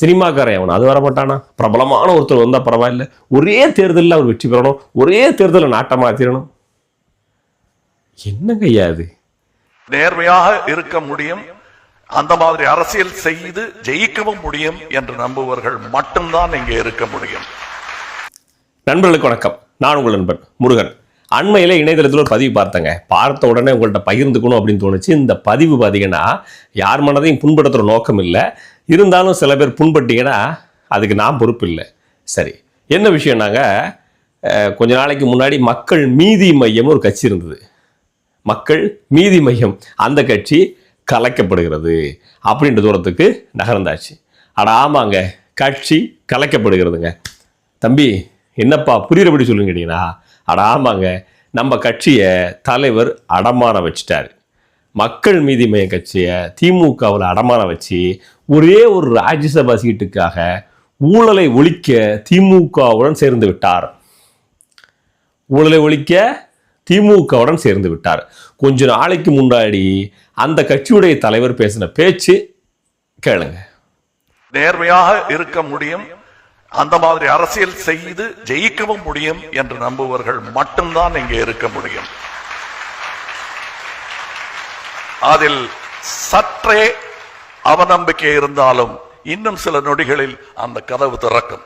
சினிமாக்காரன் அவன் அது வரமாட்டானா? பிரபலமான ஒருத்தர் வந்தால் பரவாயில்ல. ஒரே தேர்தலில் அவர் வெற்றி பெறணும். ஒரே தேர்தலில் நாட்டை மாற்றிடணும் என்னங்க ஐயா இது? நேர்மையாக இருக்க முடியும். அந்த மாதிரி அரசியல் செய்து ஜெயிக்கவும் முடியும் என்று நம்புவர்கள் மட்டும்தான் இங்கே இருக்க முடியும். நண்பர்களுக்கு வணக்கம். நான் உங்கள் நண்பன் முருகன். அண்மையில் இணையதளத்தில் ஒரு பதிவு பார்த்தேங்க. பார்த்த உடனே உங்கள்கிட்ட பகிர்ந்துக்கணும் அப்படின்னு தோணுச்சு. இந்த பதிவு பார்த்தீங்கன்னா யார் மனதையும் புண்படுத்துகிற நோக்கம் இல்லை. இருந்தாலும் சில பேர் புண்பட்டீங்கன்னா அதுக்கு நான் பொறுப்பு இல்லை. சரி என்ன விஷயம்னாங்க கொஞ்ச நாளைக்கு முன்னாடி மக்கள் மீதி மையம் ஒரு கட்சி இருந்தது. மக்கள் மீதி மையம் அந்த கட்சி கலைக்கப்படுகிறது அப்படின்ற தூரத்துக்கு நகர்ந்தாச்சு. அட ஆமாங்க கட்சி கலைக்கப்படுகிறதுங்க. தம்பி என்னப்பா புரியுறபடி சொல்லுங்க கேட்டீங்கன்னா அட ஆமாங்க நம்ம கட்சியை தலைவர் அடமானம் வச்சிட்டாரு. மக்கள் மீதி மைய கட்சியை திமுகவில் அடமானம் வச்சு ஒரே ஒரு ராஜ்யசபா சீட்டுக்காக ஊழலை ஒழிக்க திமுகவுடன் சேர்ந்து விட்டார். ஊழலை ஒழிக்க திமுகவுடன் சேர்ந்து விட்டார். கொஞ்ச நாளைக்கு முன்னாடி அந்த கட்சியுடைய தலைவர் பேசின பேச்சு கேளுங்க. நேர்மையாக இருக்க முடியும். அந்த மாதிரி அரசியல் செய்து ஜெயிக்கவும் முடியும் என்று நம்புவர்கள் மட்டும்தான் இங்கே இருக்க முடியும். அதில் சற்றே அவநம்பிக்கை இருந்தாலும் இன்னும் சில நொடிகளில் அந்த கதவு திறக்கும்.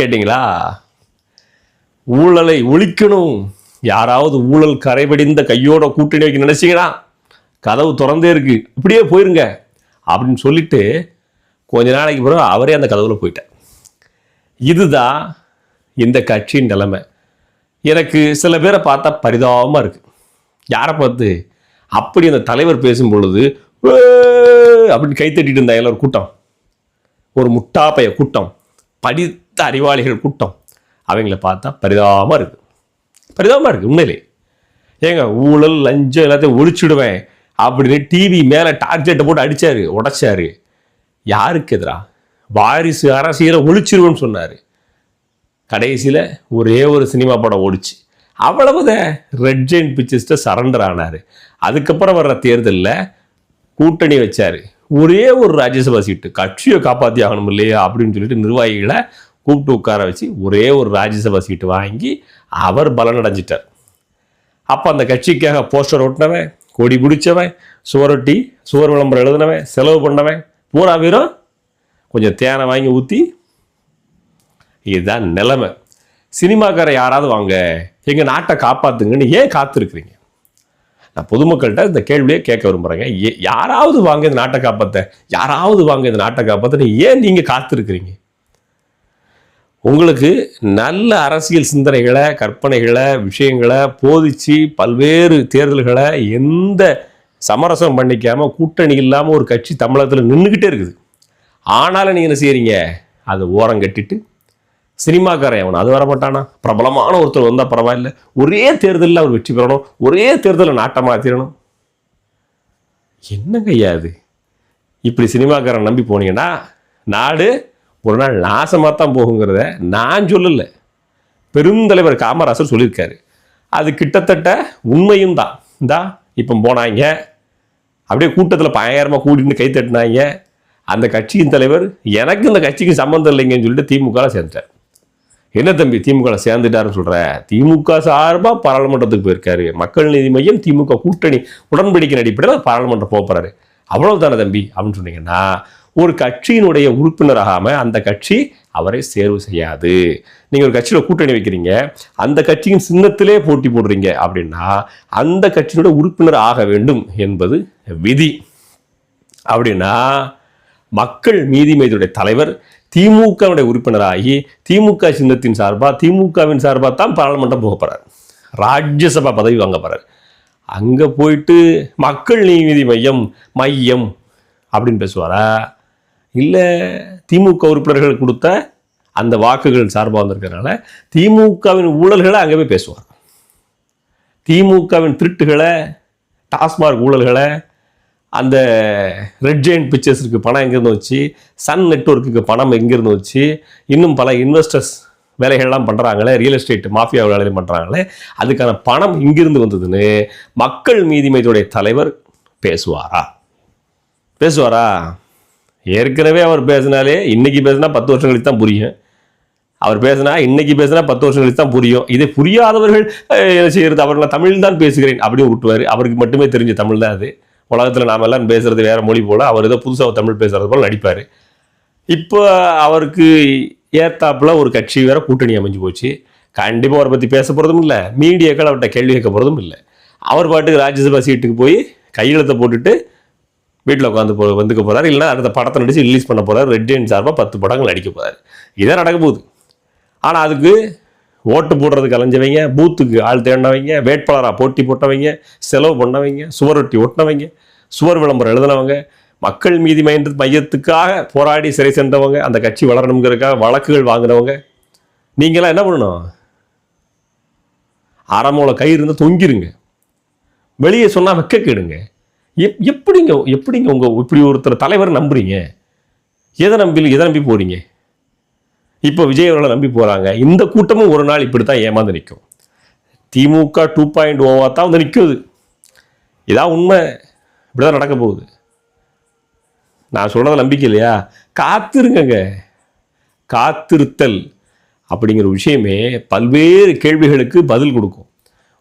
கேட்டிங்களா? ஊழலை ஒழிக்கணும். யாராவது ஊழல் கரைபடிந்த கையோட கூட்டணி வைக்க நினைச்சீங்கன்னா கதவு திறந்தே இருக்கு. இப்படியே போயிருங்க. அப்படின்னு சொல்லிட்டு கொஞ்ச நாளைக்கு பிறகு அவரே அந்த கதவுல போயிட்டார். இதுதான் இந்த கட்சியின் நிலைமை. எனக்கு சில பேரை பார்த்தா பரிதாபமாக இருக்கு. யாரை பார்த்து? அப்படி அந்த தலைவர் பேசும் பொழுது அப்படின்னு கைத்தட்டிட்டு இருந்தா எல்லாரும் கூட்டம். ஒரு முட்டாப்பைய கூட்டம் படித்த அறிவாளிகள் கூட்டம் அவங்கள பார்த்தா பரிதாபமாக இருக்குது பரிதாபமாக இருக்குது உண்மையிலே. ஏங்க ஊழல் லஞ்சம் எல்லாத்தையும் ஒழிச்சுடுவேன் அப்படின்னு டிவி மேலே டார்ஜெட்டை போட்டு அடிச்சாரு உடைச்சாரு. யாருக்கு எதிரா? வாரிசு அரசியலை ஒழிச்சிருவேன்னு சொன்னார். கடைசியில் ஒரே ஒரு சினிமா படம் ஓடிச்சு. அவ்வளவுதான். ரெட் ஜெயின் பிக்சர்ஸ்ட்டு சரண்டர் ஆனார். அதுக்கப்புறம் வர்ற தேர்தலில் கூட்டணி வச்சார். ஒரே ஒரு ராஜ்யசபா சீட்டு. கட்சியை காப்பாற்றி ஆகணும் இல்லையா அப்படின்னு சொல்லிட்டு நிர்வாகிகளை கூப்பிட்டு உட்கார வச்சு ஒரே ஒரு ராஜ்யசபா சீட்டு வாங்கி அவர் பலனடைஞ்சிட்டார். அப்போ அந்த கட்சிக்காக போஸ்டர் ஒட்டினவன் கொடி பிடிச்சவன் சுவரொட்டி சுவர் விளம்பரம் எழுதினவன் செலவு பண்ணவன் பூரா வீரம் கொஞ்சம் தேனை வாங்கி ஊற்றி இதுதான் நிலைமை. சினிமாக்காரை யாராவது வாங்க எங்கள் நாட்டை காப்பாற்றுங்கன்னு ஏன் காத்திருக்கிறீங்க? நான் பொதுமக்கள்கிட்ட இந்த கேள்வியே கேட்க விரும்புகிறேங்க ஏ யாராவது வாங்க இந்த நாட்டை காப்பாற்ற யாராவது வாங்க இந்த நாட்டை காப்பாற்ற ஏன் நீங்கள் காத்திருக்கிறீங்க? உங்களுக்கு நல்ல அரசியல் சிந்தனைகளை கற்பனைகளை விஷயங்களை போதிச்சு பல்வேறு தேர்தல்களை எந்த சமரசம் பண்ணிக்காம கூட்டணி இல்லாமல் ஒரு கட்சி தமிழகத்தில் நின்றுக்கிட்டே இருக்குது. ஆனாலும் நீங்கள் என்ன செய்கிறீங்க அதை ஓரம் கட்டிட்டு சினிமாக்காரன் அவன் அது வரமாட்டானா பிரபலமான ஒருத்தர் வந்தால் பரவாயில்ல. ஒரே தேர்தலில் அவர் வெற்றி பெறணும். ஒரே தேர்தலில் நாட்டை மாற்றிடணும் என்னங்க ஐயா இது? இப்படி சினிமாக்காரன் நம்பி போனீங்கன்னா நாடு ஒரு நாள் நாசமாக தான் போகுங்கிறத நான் சொல்லலை. பெருந்தலைவர் காமராசர் சொல்லியிருக்காரு. அது கிட்டத்தட்ட உண்மையும் தான். இந்தா இப்போ போனாங்க. அப்படியே கூட்டத்தில் பயங்கரமாக கூட்டின்னு கை தட்டினாங்க. அந்த கட்சியின் தலைவர் எனக்கு இந்த கட்சிக்கு சம்மந்தம் இல்லைங்கன்னு சொல்லிட்டு திமுகவில் சேர்ந்துட்டார். என்ன தம்பி திமுகவில் சேர்ந்துட்டாருன்னு சொல்கிற திமுக சார்பாக பாராளுமன்றத்துக்கு போயிருக்காரு. மக்கள் நீதி மையம் திமுக கூட்டணி உடன்படிக்கை அடிப்படையில் பாராளுமன்றம் போக அவ்வளவு தானே தம்பி? அப்படின்னு சொன்னீங்கன்னா ஒரு கட்சியினுடைய உறுப்பினராகாமல் அந்த கட்சி அவரை சேர்வு செய்யாது. நீங்கள் ஒரு கட்சியில் கூட்டணி வைக்கிறீங்க அந்த கட்சியின் சின்னத்திலே போட்டி போடுறீங்க அப்படின்னா அந்த கட்சியினுடைய உறுப்பினர் ஆக வேண்டும் என்பது விதி. அப்படின்னா மக்கள் நீதி மையத்துடைய தலைவர் திமுகவுடைய உறுப்பினராகி திமுக சின்னத்தின் சார்பாக திமுகவின் சார்பாக தான் பாராளுமன்றம் போக போகிறார் ராஜ்யசபா பதவி வாங்க போகிறார் அங்கே போயிட்டு மக்கள் நீதி மையம் மையம் அப்படின்னு பேசுவாரா? இல்லை திமுக உறுப்பினர்கள் கொடுத்த அந்த வாக்குகள் சார்பாக வந்திருக்கிறனால திமுகவின் ஊழல்களை அங்கே போய் பேசுவார். திமுகவின் திருட்டுகளை டாஸ்மார்க் ஊழல்களை அந்த ரெட் ஜெயின் பிக்சர்ஸுக்கு பணம் எங்கேருந்து வச்சு சன் நெட்வொர்க்குக்கு பணம் எங்கேருந்து வச்சு இன்னும் பல இன்வெஸ்டர்ஸ் வேலைகள்லாம் பண்ணுறாங்களே ரியல் எஸ்டேட் மாஃபியா வேலைகள் பண்ணுறாங்களே அதுக்கான பணம் இங்கிருந்து வந்ததுன்னு மக்கள் நீதிமன்றத்துடைய தலைவர் பேசுவாரா? பேசுவாரா? ஏற்கனவே அவர் பேசினாலே இன்றைக்கி பேசினா பத்து வருஷம் கழித்து தான் புரியும். அவர் பேசினா இன்னைக்கு பேசினா பத்து வருஷம் கழித்து தான் புரியும். இதை புரியாதவர்கள் என்ன செய்கிறது அவர் நான் தமிழ் தான் பேசுகிறேன் அப்படின்னு விட்டுவார் அவருக்கு மட்டுமே தெரிஞ்ச தமிழ் தான் அது. உலகத்தில் நாம எல்லாம் பேசுறது வேற மொழி போல அவர் ஏதோ புதுசாக தமிழ் பேசுறது போல நடிப்பார். இப்போ அவருக்கு ஏத்தாப்புல ஒரு கட்சி வேற கூட்டணி அமைஞ்சு போச்சு. கண்டிப்பாக அவரை பற்றி பேச போகிறதும் இல்லை மீடியாக்கள் அவர்கிட்ட கேள்வி கேட்க போகிறதும் இல்லை. அவர் பாட்டுக்கு ராஜ்யசபா சீட்டுக்கு போய் கையெழுத்தை போட்டுட்டு வீட்டில் உட்காந்து போ வந்துக்க போகிறார் இல்லைன்னா அடுத்த படத்தை நடிச்சு ரிலீஸ் பண்ண போகிறார் ரெட் ஜெயின் சார்பாக பத்து படங்கள் நடிக்க போகிறார் இதான் நடக்க போகுது. ஆனால் அதுக்கு ஓட்டு போடுறதுக்கு அலைஞ்சவங்க பூத்துக்கு ஆள் தேடினவங்க வேட்பாளராக போட்டி போட்டவங்க செலவு பண்ணவங்க சுவரொட்டி ஒட்டினவங்க சுவர் விளம்பரம் எழுதினவங்க மக்கள் மீதி மையத்து மையத்துக்காக போராடி சிறை சென்றவங்க அந்த கட்சி வளரணுங்கிறதுக்காக வழக்குகள் வாங்கினவங்க. நீங்களாம் என்ன பண்ணணும்? அறமூல கயிறு இருந்தால் தொங்கிருங்க. வெளியே சொன்னால் வெக்க கேடுங்க. எப் எப்படிங்க எப்படிங்க உங்கள் இப்படி ஒருத்தர் தலைவர் நம்புறீங்க? எதை நம்பி எதை நம்பி போறீங்க? இப்போ விஜய் அவர்களை நம்பி போகிறாங்க இந்த கூட்டமும் ஒரு நாள் இப்படி தான் ஏமாந்து நிற்கும். திமுக டூ பாயிண்ட் ஓவாக தான் வந்து நிற்குது. இதான் உண்மை. இப்படி தான் நடக்க போகுது. நான் சொல்கிறத நம்பிக்கை இல்லையா? காத்திருங்கங்க. காத்திருத்தல் அப்படிங்கிற விஷயமே பல்வேறு கேள்விகளுக்கு பதில் கொடுக்கும்.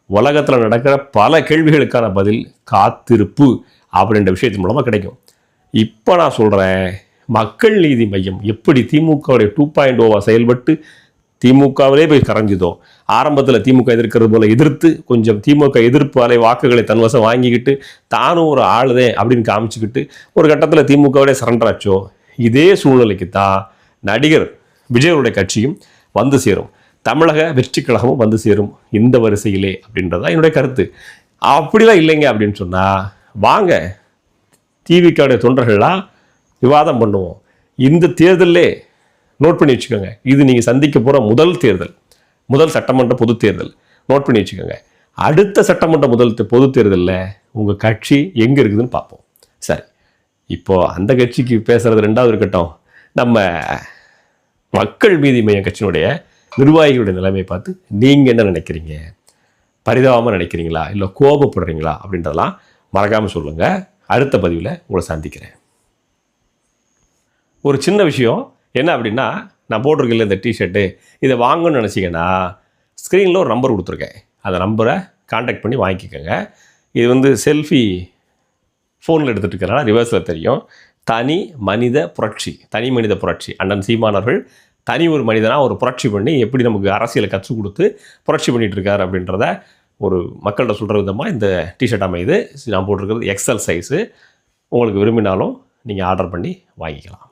உலகத்தில் நடக்கிற பல கேள்விகளுக்கான பதில் காத்திருப்பு அப்படின்ற விஷயத்தின் மூலமாக கிடைக்கும். இப்போ நான் சொல்கிறேன் மக்கள் நீதி மையம் எப்படி திமுகவுடைய டூ பாயிண்ட் ஓவா செயல்பட்டு திமுகவிலே போய் கரைஞ்சுதோ? ஆரம்பத்தில் திமுக எதிர்க்கிறது போல் எதிர்த்து கொஞ்சம் திமுக எதிர்ப்பு அலை வாக்குகளை தன்வசம் வாங்கிக்கிட்டு தானும் ஒரு ஆளுதே அப்படின்னு காமிச்சுக்கிட்டு ஒரு கட்டத்தில் திமுகவிலே சரண்டராச்சோ இதே சூழ்நிலைக்கு தான் நடிகர் விஜயருடைய கட்சியும் வந்து சேரும். தமிழக வெற்றி கழகமும் வந்து சேரும் இந்த வரிசையிலே அப்படின்றதான் என்னுடைய கருத்து. அப்படிலாம் இல்லைங்க அப்படின்னு சொன்னால் வாங்க திமுகவுடைய தொண்டர்கள்லாம் விவாதம் பண்ணுவோம். இந்த தேர்தலே நோட் பண்ணி வச்சுக்கோங்க. இது நீங்கள் சந்திக்க போகிற முதல் தேர்தல். முதல் சட்டமன்ற பொது தேர்தல். நோட் பண்ணி வச்சுக்கோங்க. அடுத்த சட்டமன்ற முதல் பொது தேர்தலில் உங்கள் கட்சி எங்கே இருக்குதுன்னு பார்ப்போம். சரி. இப்போ அந்த கட்சிக்கு பேசுகிறது ரெண்டாவது இருக்கட்டும். நம்ம மக்கள் மீதி மையம் கட்சியினுடைய நிர்வாகிகளுடைய நிலைமையை பார்த்து நீங்கள் என்ன நினைக்கிறீங்க? பரிதாபமாக நினைக்கிறீங்களா? இல்லை கோபப்படுறீங்களா? அப்படின்றதெல்லாம் மறக்காமல் சொல்லுங்கள் அடுத்த பதிவில் உங்களை சந்திக்கிறேன். ஒரு சின்ன விஷயம். என்ன அப்படின்னா நான் போட்டிருக்கல இந்த டிஷர்ட்டு இதை வாங்கணும்னு நினச்சிங்கன்னா ஸ்க்ரீனில் ஒரு நம்பர் கொடுத்துருக்கேன். அந்த நம்பரை காண்டாக்ட் பண்ணி வாங்கிக்கோங்க. இது வந்து செல்ஃபி ஃபோனில் எடுத்துகிட்டு இருக்கிறனால ரிவர்ஸில் தெரியும். தனி மனித புரட்சி. தனி மனித புரட்சி. அண்ணன் சீமானவர்கள் தனி ஒரு மனிதனாக ஒரு புரட்சி பண்ணி எப்படி நமக்கு அரசியலை கற்றுக் கொடுத்து புரட்சி பண்ணிகிட்டு இருக்காரு அப்படின்றத ஒரு மக்கள்கிட்ட சொல்கிற விதமாக இந்த டிஷர்ட் அமையுது. நான் போட்டிருக்கிறது எக்ஸல் சைஸு உங்களுக்கு விரும்பினாலும் நீங்கள் ஆர்டர் பண்ணி வாங்கிக்கலாம்.